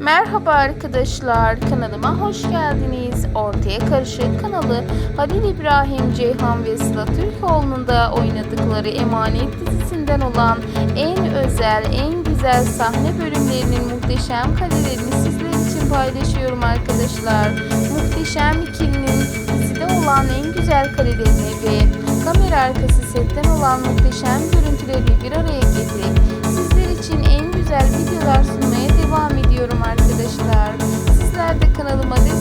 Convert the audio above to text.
Merhaba arkadaşlar, kanalıma hoş geldiniz. Ortaya Karışık kanalı Halil İbrahim Ceyhan ve Sıla Türkoğlu'nun da oynadıkları Emanet dizisinden olan en özel, en güzel sahne bölümlerinin muhteşem karelerini sizler için paylaşıyorum arkadaşlar. Muhteşem ikilinin dizide olan en güzel karelerini ve kamera arkası setten olan muhteşem görüntülerini bir araya getirip sizler için en güzel videolar kanalıma